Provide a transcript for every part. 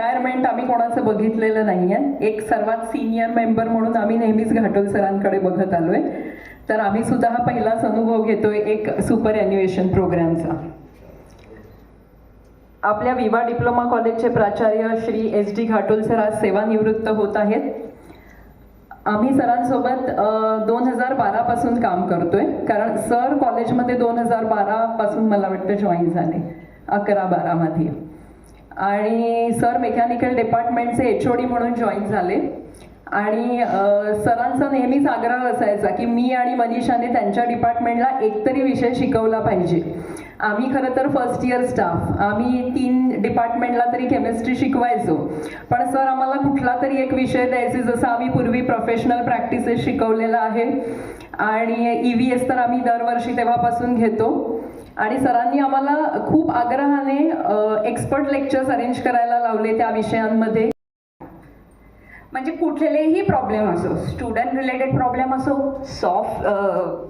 Retirement आम्ही कोणाचं बघितलेलं नाही आहे एक सर्वात सिनियर मेंबर म्हणून आम्ही नेहमीच घाटोल सरांकडे बघत आलो आहे तर आम्ही सुद्धा हा पहिलाच अनुभव घेतोय एक सुपर ॲन्युएशन प्रोग्रामचा आपल्या विवा डिप्लोमा कॉलेजचे प्राचार्य Shri S D Ghatol sir आज सेवानिवृत्त होत आहेत. आम्ही सरांसोबत दोन हजार बारापासून काम करतोय. कारण सर कॉलेजमध्ये दोन हजार बारापासून मला वाटतं जॉईन झाले. अकरा बारामध्ये आणि सर मेकॅनिकल डिपार्टमेंटचे एच ओ डी म्हणून जॉईन झाले. आणि सरांचा नेहमीच आग्रह असायचा की मी आणि मनीषाने त्यांच्या डिपार्टमेंटला एकतरी विषय शिकवला पाहिजे. आम्ही खरं तर फर्स्ट इयर स्टाफ आम्ही तीन डिपार्टमेंटला तरी केमिस्ट्री शिकवायचो. पण सर आम्हाला कुठला तरी एक विषय द्यायचे जसं आम्ही पूर्वी प्रोफेशनल प्रॅक्टिसेस शिकवलेलं आहे. आणि ई व्ही एस तर आम्ही दरवर्षी तेव्हापासून घेतो. आणि सरांनी आम्हाला खूप आग्रहाने एक्सपर्ट लेक्चर्स अरेंज करायला लावले त्या विषयांमध्ये. म्हणजे कुठलेही प्रॉब्लेम असो स्टुडंट रिलेटेड प्रॉब्लेम असो सॉफ्ट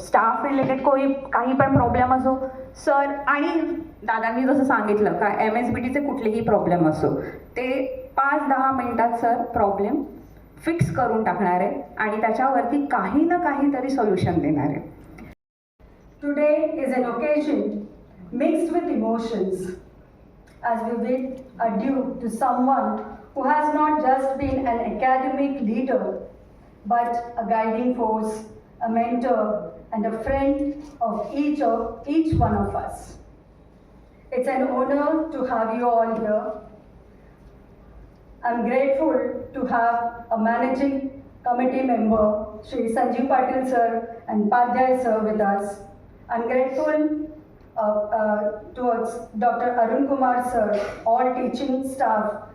स्टाफ रिलेटेड कोणी काही पण प्रॉब्लेम असो सर आणि दादांनी जसं सांगितलं का एम एस बी टीचे कुठलेही प्रॉब्लेम असो ते पाच दहा मिनिटात सर प्रॉब्लेम फिक्स करून टाकणार आहे आणि त्याच्यावरती काही ना काहीतरी सोल्युशन देणार आहे today is an occasion mixed with emotions as we bid adieu to someone who has not just been an academic leader but a guiding force, a mentor, and a friend of each of each one of us. It's an honor to have you all here. I'm grateful to have a managing committee member, Shri Sanjeev Patil sir and Padhyay sir with us. I'm grateful towards Dr. Arun Kumar sir, all teaching staff,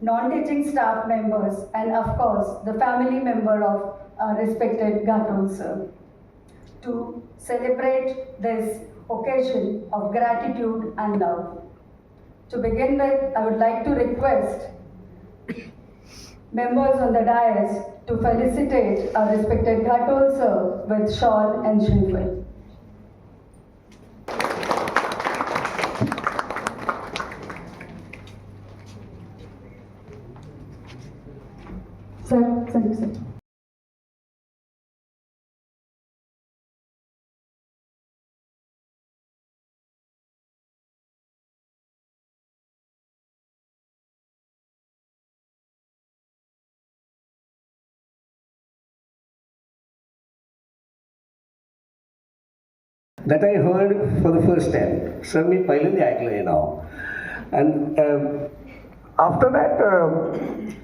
non-teaching staff members, and of course the family member of uh, respected Gaton sir. To celebrate this occasion of gratitude and love. To begin with, I would like to request members on the dais to felicitate our respected Ghatol sir with shawl and shrimpal. Sir, Sanjeev sir. that I heard for the first time. Sir, मी पहिल्यांदा ऐकलं हे नाव and um, after that um,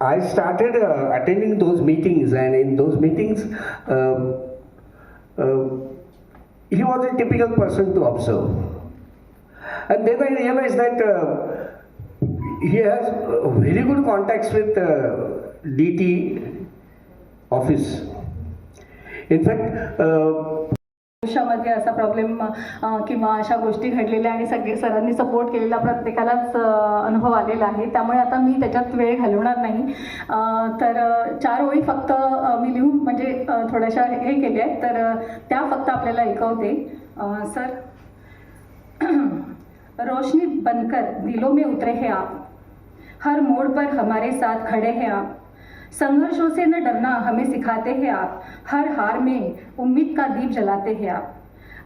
I started uh, attending those meetings and in those meetings um, uh, he was a typical person to observe and then I realized that uh, he has uh, very good contacts with uh, DT office. In fact, uh, असा problem किंवा अशा गोष्टी घडलेल्या आणि सगळे सरांनी support केलेला प्रत्येकालाच अनुभव आलेला आहे. त्यामुळे आता मी त्याच्यात वेळ घालवणार नाही. तर चार ओळी फक्त मी लिहून म्हणजे थोड्याशा हे केल्या आहेत. तर त्या फक्त आपल्याला ऐकवते. सर रोशनी बनकर दिलो में उतरे हैं आप. हर मोड़ पर हमारे साथ खड़े हैं आप. संघर्षों से न डरना हमें सिखाते हैं आप. हर हार में उम्मीद का दीप जलाते हैं आप.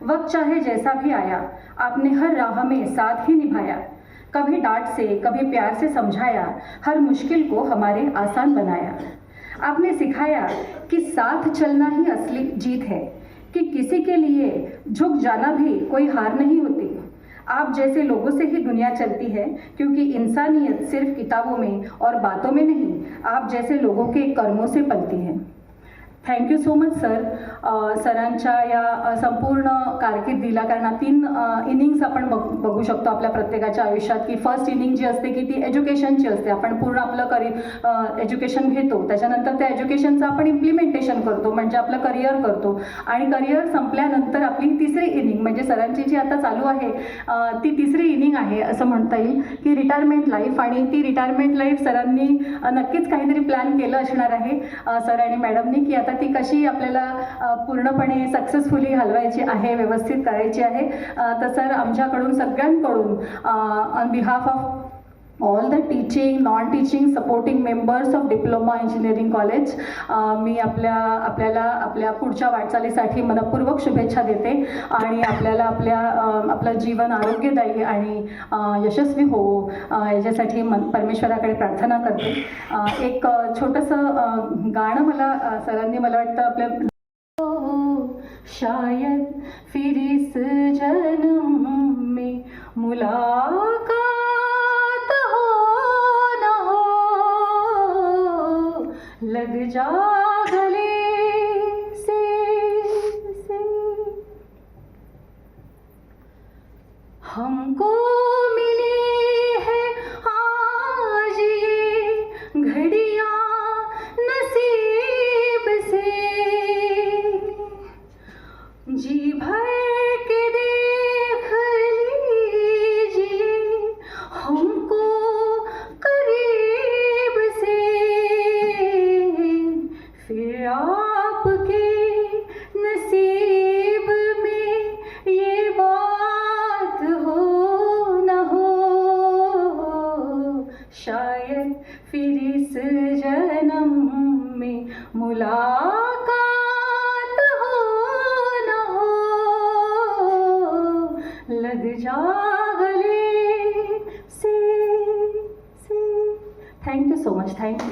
वक्त चाहे जैसा भी आया, आपने हर राह में साथ ही निभाया। कभी डांट से, कभी प्यार से समझाया, हर मुश्किल को हमारे आसान बनाया। आपने सिखाया कि साथ चलना ही असली जीत है, कि किसी के लिए झुक जाना भी कोई हार नहीं होती। आप जैसे लोगों से ही दुनिया चलती है, क्योंकि इंसानियत सिर्फ़ किताबों में और बातों में नहीं, आप जैसे लोगों के कर्मों से पलती है। थँक्यू सो मच सर सरांच्या या संपूर्ण कारकिर्दीला कारण तीन इनिंग्स आपण बघ बघू शकतो आपल्या प्रत्येकाच्या आयुष्यात की फर्स्ट इनिंग जी असते की ती एज्युकेशनची असते. आपण पूर्ण आपलं करि एज्युकेशन घेतो. त्याच्यानंतर त्या एज्युकेशनचं आपण इम्प्लिमेंटेशन करतो म्हणजे आपलं करिअर करतो. आणि करिअर संपल्यानंतर आपली तिसरी इनिंग म्हणजे सरांची जी आता चालू आहे ती तिसरी इनिंग आहे असं म्हणता येईल की रिटायरमेंट लाईफ आणि ती रिटायरमेंट लाईफ सरांनी नक्कीच काहीतरी प्लॅन केलं असणार आहे सर आणि मॅडमनी की आता ती कशी आपल्याला पूर्णपणे सक्सेसफुली हलवायची आहे व्यवस्थित करायची आहे तर सर आमच्याकडून सगळ्यांकडून on behalf of all the teaching non teaching supporting members of diploma engineering college मी आपल्या आपल्याला आपल्या पुढच्या वाटचालीसाठी मनपूर्वक शुभेच्छा देते आणि आपल्याला आपल्या आपलं जीवन आरोग्यदायी आणि यशस्वी हो याच्यासाठी मन परमेश्वराकडे प्रार्थना करते. एक छोटंसं गाणं मला सरांनी मला वाटतं आपल्या हो, हो, शायद फिरिस जन्म में मुला लग जा गले से, से हमको में मुलाकात हो न हो लग जागले. सी सी. से thank you so much thank you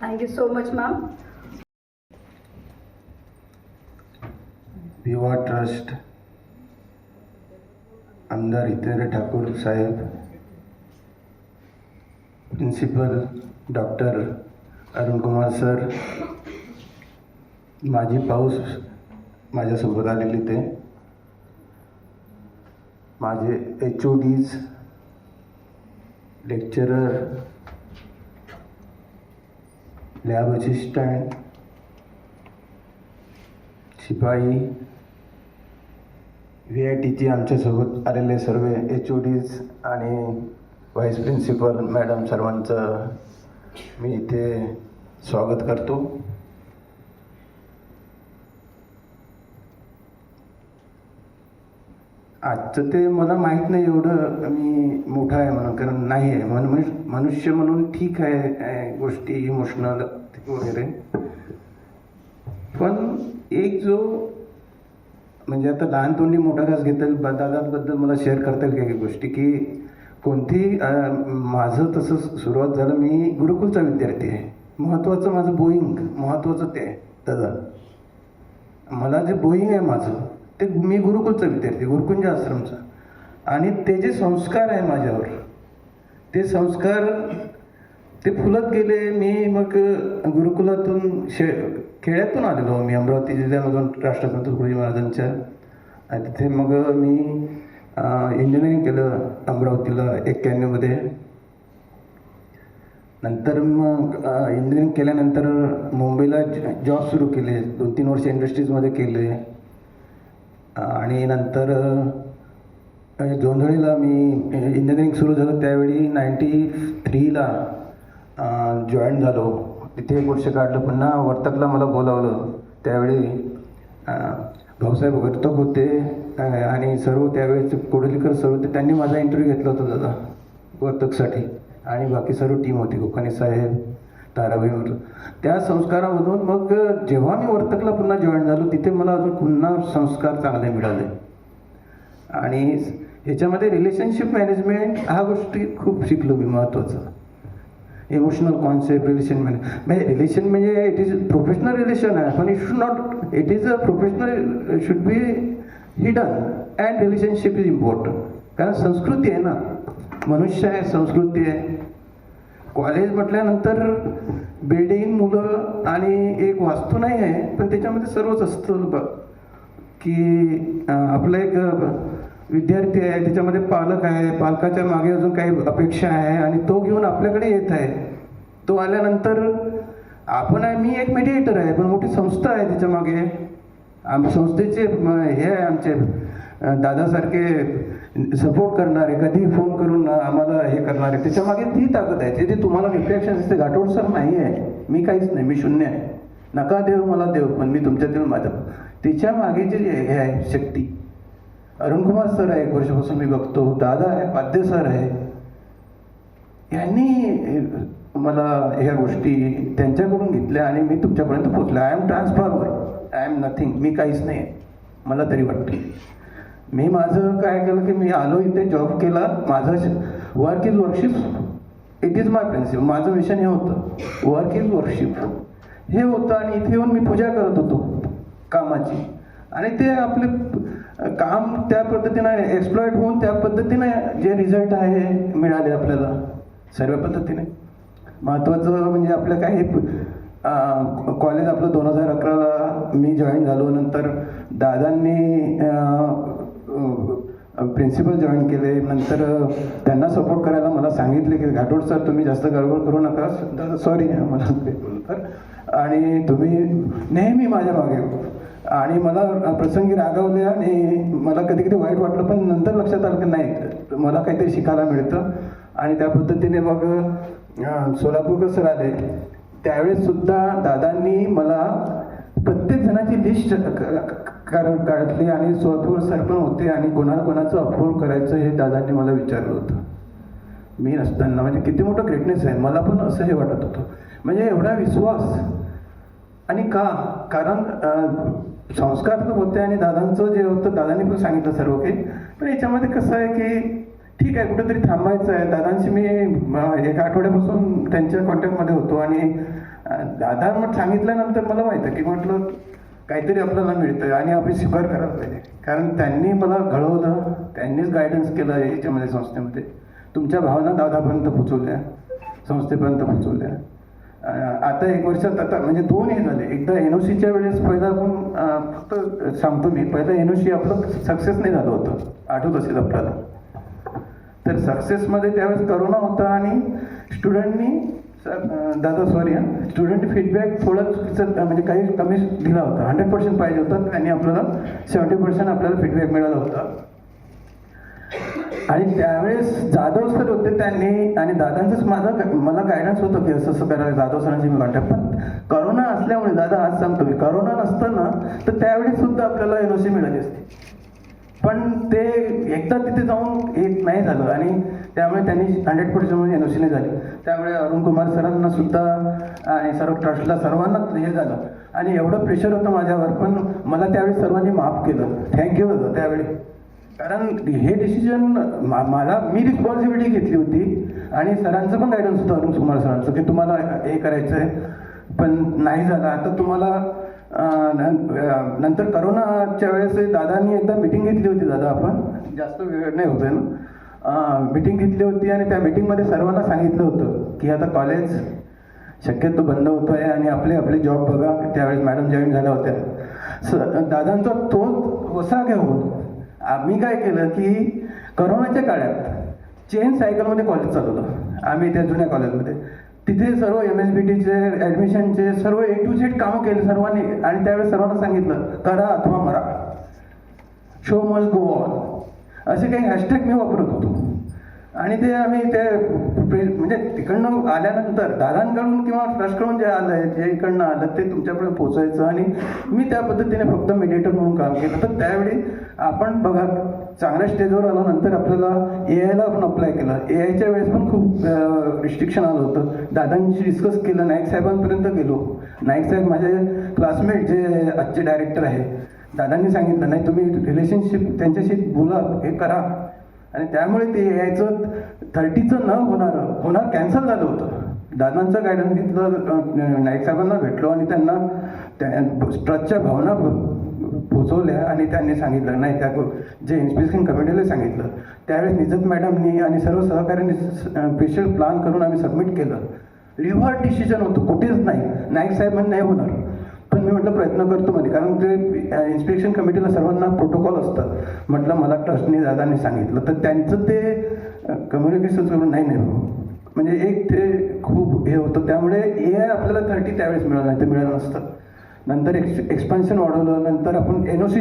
Thank you so much, ma'am. Viva trust आमदार हितेंद्र ठाकूर साहेब. Principal doctor Arun Kumar sir माझी पाऊस माझ्यासोबत आलेली ते. माझे H O Ds lecturer lab assistant शिपाई व्ही आय टीचे आमच्यासोबत आलेले सर्व एच ओ डीज आणि व्हाईस प्रिन्सिपल मॅडम सर्वांचं मी इथे स्वागत करतो. आजचं ते मला माहीत नाही एवढं मी मोठा आहे म्हणून कारण नाही आहे. मन मनुष्य म्हणून ठीक आहे गोष्टी इमोशनल वगैरे. पण एक जो म्हणजे आता लहान तोंडी मोठा घास घेता दादाबद्दल मला शेअर करता येईल काही गोष्टी? की कोणती माझं तसं सुरुवात झालं मी गुरुकुलचा विद्यार्थी आहे. महत्त्वाचं माझं बोईंग महत्त्वाचं ते आहे दादा. मला जे बोईंग आहे माझं ते मी गुरुकुलचा विद्यार्थी गुरुकुंज आश्रमचा. आणि ते जे संस्कार आहे माझ्यावर ते संस्कार ते फुलत गेले मी मग गुरुकुलातून शे खेड्यातून आलेलो मी अमरावती जिल्ह्यामधून राष्ट्रसंत तुकडोजी महाराजांच्या. आणि तिथे मग मी इंजिनिअरिंग केलं अमरावतीला एक्क्याण्णवमध्ये नंतर मग इंजिनिअरिंग केल्यानंतर मुंबईला जॉब सुरू केले दोन तीन वर्ष इंडस्ट्रीजमध्ये केले आणि नंतर जोंधळीला मी इंजिनिअरिंग सुरू झालं त्यावेळी नाईंटी थ्रीला जॉईन झालो तिथे एक वर्ष काढलं पुन्हा वर्तकला मला बोलावलं त्यावेळी भाऊसाहेब वर्तक होते आणि सर्व त्यावेळेस कोडलीकर सर्व होते त्यांनी माझा इंटरव्ह्यू घेतला होता दादा वर्तकसाठी. आणि बाकी सर्व टीम होती कोकानी साहेब ताराबाई त्या संस्कारामधून मग जेव्हा मी वर्तकला पुन्हा जॉईन झालो तिथे मला अजून पुन्हा संस्कार चांगले मिळाले. आणि ह्याच्यामध्ये रिलेशनशिप मॅनेजमेंट हा गोष्टी खूप शिकलो मी महत्त्वाचं इमोशनल कॉन्सेप्ट रिलेशन म्हणजे म्हणजे रिलेशन म्हणजे इट इज प्रोफेशनल रिलेशन आहे. पण it should not it is a professional should be hidden and relationship is important कारण संस्कृती आहे ना. मनुष्य आहे संस्कृती आहे. कॉलेज म्हटल्यानंतर बिल्डिंग मुलं आणि एक वास्तू नाही आहे. पण त्याच्यामध्ये सर्वच असतं ब की आपलं एक विद्यार्थी आहे त्याच्यामध्ये पालक आहे पालकाच्या मागे अजून काही अपेक्षा आहे आणि तो घेऊन आपल्याकडे येत आहे. तो आल्यानंतर आपण आहे मी एक मेडिएटर आहे पण मोठी संस्था आहे त्याच्यामागे. आम संस्थेचे हे आहे आमचे दादासारखे सपोर्ट करणारे कधी फोन करून आम्हाला हे करणारे. त्याच्यामागे ती ताकद आहे ते तुम्हाला रिफ्लेक्शन असते गाठोड सर नाही आहे. मी काहीच नाही मी शून्य आहे. नका देव मला देव पण मी तुमच्यातील माझं. तिच्यामागे जे हे आहे शक्ती. अरुणकुमार सर आहे एक वर्षापासून मी बघतो. दादा आहे पाद्य सर आहे. यांनी मला ह्या गोष्टी त्यांच्याकडून घेतल्या आणि मी तुमच्यापर्यंत पोहोचलो. I am transformer I am nothing मी काहीच नाही. आहे मला तरी वाटते. मी माझं काय केलं की मी आलो इथे जॉब केला. माझं work is workship it is my principal माझं मिशन हे होतं. वर्क इज वर्कशिप हे होतं आणि इथे येऊन मी पूजा करत होतो कामाची. आणि ते आपले काम त्या पद्धतीनं एक्सप्लॉइट होऊन त्या पद्धतीनं जे रिझल्ट आहे मिळाले आपल्याला. सर्व पद्धतीने. महत्त्वाचं म्हणजे आपलं काही कॉलेज आपलं दोन हजार अकराला मी जॉईन झालो. नंतर दादांनी प्रिन्सिपल जॉईन केले. नंतर त्यांना सपोर्ट करायला मला सांगितले की घाटोड सर तुम्ही जास्त गडबड करू नका. सॉरी मला आणि तुम्ही नेहमी माझ्या मागे आणि मला प्रसंगी रागवले आणि मला कधी कधी वाईट वाटलं पण नंतर लक्षात आलं की नाही मला काहीतरी शिकायला मिळतं. आणि त्या पद्धतीने मग सोलापूरकर सर आले त्यावेळेस सुद्धा दादांनी मला प्रत्येक जणाची लिस्ट काढली आणि सोलापूर सर पण होते आणि कोणाला कोणाचं अप्रूव्ह करायचं हे दादांनी मला विचारलं होतं. मी नसताना म्हणजे किती मोठं ग्रेटनेस आहे मला पण असं हे वाटत होतं. म्हणजे एवढा विश्वास आणि का? कारण संस्कार तर होते आणि दादांचं जे होतं दादांनी पण सांगितलं सर्व काही. पण याच्यामध्ये कसं आहे की ठीक आहे कुठेतरी थांबायचं आहे. दादांशी मी एका आठवड्यापासून त्यांच्या कॉन्टॅक्टमध्ये होतो आणि दादा मग सांगितल्यानंतर मला माहीत आहे की म्हटलं काहीतरी आपल्याला मिळतं आणि आपण स्वीकार करायला पाहिजे. कारण त्यांनी मला घडवलं त्यांनीच गायडन्स केलं याच्यामध्ये संस्थेमध्ये. तुमच्या भावना दादापर्यंत पोचवल्या संस्थेपर्यंत पोचवल्या आता एक वर्षात आता म्हणजे दोन हे झाले. एकदा एन ओ सीच्या वेळेस पहिला आपण फक्त सांगतो मी पहिलं एन ओ सी आपलं सक्सेस नाही झालं होतं आठवत असेल आपल्याला. तर सक्सेसमध्ये त्यावेळेस करोना होता आणि स्टुडंटनी दादा सॉरी स्टुडंट फीडबॅक थोडा चुकीचं म्हणजे काही कमी दिला होता. हंड्रेड पर्सेंट पाहिजे होता त्यांनी आपल्याला सेवन्टी पर्सेंट आपल्याला फीडबॅक मिळाला होता. आणि त्यावेळेस जाधव सर होते त्यांनी आणि दादांचंच माझं मला गायडन्स होतं की असं असं करायला जाधव सरांची मी कॉन्टॅक्ट पण करोना असल्यामुळे दादा आज सांगतो मी करोना नसताना तर त्यावेळी सुद्धा आपल्याला एन ओ सी मिळाली असती. पण ते एकदा तिथे जाऊन येत नाही झालं आणि त्यामुळे त्यांनी हंड्रेड पर्सेंट एन ओ सीने झाली. त्यामुळे अरुण कुमार सरांना सुद्धा आणि सर्व ट्रस्टला सर्वांना हे झालं. आणि एवढं प्रेशर होतं माझ्यावर पण मला त्यावेळी सर्वांनी माफ केलं. थँक्यू होतं त्यावेळी. कारण हे डिसिजन मला मी रिस्पॉन्सिबिलिटी घेतली होती आणि सरांचं पण गायडन्स होतं अरुण कुमार सरांचं की तुम्हाला हे करायचं आहे पण नाही झालं. आता तुम्हाला नंतर करोनाच्या वेळेस दादांनी एकदा मिटिंग घेतली होती दादा आपण. जास्त वेळ नाही होतोय ना. मिटिंग घेतली होती आणि त्या मिटिंगमध्ये सर्वांना सांगितलं होतं की आता कॉलेज शक्यतो बंद होतो आहे आणि आपले आपले जॉब बघा. त्यावेळेस मॅडम जॉईन झाल्या होत्या. स दादांचा तो वसा घेऊन आम्ही काय केलं की करोनाच्या काळात चेन सायकलमध्ये कॉलेज चालवलं. आम्ही त्या जुन्या कॉलेजमध्ये तिथे सर्व एम एस बी टीचे ॲडमिशनचे सर्व ए टू झेड कामं केले सर्वांनी. आणि त्यावेळेस सर्वांना सांगितलं करा अथवा मरा. शो मस्ट गो ऑन असे काही हॅशटॅग मी वापरत होतो. आणि ते आम्ही ते प्रे- म्हणजे तिकडनं आल्यानंतर दादांकडून किंवा ट्रस्टकडून जे आलं आहे जे इकडनं आलं ते तुमच्याकडे पोचायचं आणि मी त्या पद्धतीने फक्त मेडिएटर म्हणून काम केलं. तर त्यावेळी आपण बघा चांगल्या स्टेजवर आल्यानंतर आपल्याला ए आयला आपण अप्लाय केलं. ए आयच्या वेळेस पण खूप रिस्ट्रिक्शन आलं होतं. दादांशी डिस्कस केलं. नाईक साहेबांपर्यंत गेलो. नाईक साहेब माझे क्लासमेट जे आजचे डायरेक्टर आहे. दादांनी सांगितलं नाही तुम्ही रिलेशनशिप त्यांच्याशी बोला हे करा. आणि त्यामुळे ते यायचं थर्टीचं न होणारं होणार कॅन्सल झालं होतं. दादांचं गायडन्स घेतलं नाईक साहेबांना भेटलो आणि त्यांना त्या ट्रस्टच्या भावना पोचवल्या आणि त्यांनी सांगितलं नाही त्या जे इन्स्पेक्शन कमिटीला सांगितलं त्यावेळेस निजत मॅडमनी आणि सर्व सहकाऱ्यांनी स्पेशल प्लान करून आम्ही सबमिट केलं. रिव्हर्ट डिसिजन होतं कुठेच नाही. नाईक साहेबांना नाही होणार. पण मी म्हटलं प्रयत्न करतो म्हणे. कारण ते इन्स्पेक्शन कमिटीला सर्वांना प्रोटोकॉल असतं म्हटलं मला ट्रस्टने दादांनी सांगितलं. तर त्यांचं ते कम्युनिकेशन करून नाही नाही म्हणजे एक ते खूप हे होतं. त्यामुळे ए आय आपल्याला थर्टी त्यावेळेस मिळालं नाही. ते मिळालं नसतं. नंतर एक्स एक्सपान्शन वाढवलं. नंतर आपण एन ओ सी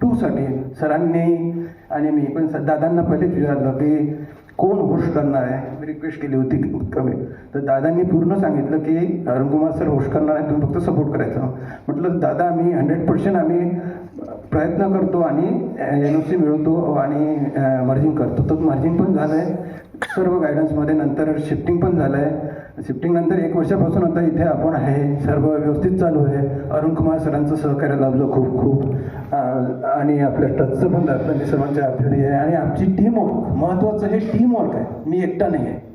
टूसाठी सरांनी आणि मी पण दादांना पहिलेच विचारलं की कोण होस्ट करणार आहे? मी रिक्वेस्ट केली होती कमी तर दादांनी पूर्ण सांगितलं की अरुणकुमार सर होस्ट करणार आहे तुम्ही फक्त सपोर्ट करायचं. म्हटलं दादा आम्ही हंड्रेड पर्सेंट आम्ही प्रयत्न करतो आणि एन ओ सी मिळवतो आणि मर्जिंग करतो. तर मर्जिंग पण झालं आहे सर्व गायडन्समध्ये नंतर शिफ्टिंग पण झालं आहे शिफ्टिंग नंतर एक वर्षापासून आता इथे आपण आहे. सर्व व्यवस्थित चालू आहे. अरुण कुमार सरांचं सहकार्य लाभलं खूप खूप. आणि आपल्या टचचं पण लाभलं मी म्हणजे सर्वांच्या आभारी आहे. आणि आमची टीम महत्त्वाचं हे टीम वर्क आहे. मी एकटा नाही आहे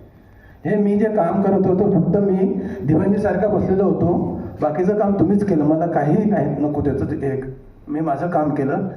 हे मी जे काम करत होतो फक्त मी दिवंजीसारखा बसलेलो होतो. बाकीचं काम तुम्हीच केलं. मला काही नाही. नको त्याचं एक मी माझं काम केलं.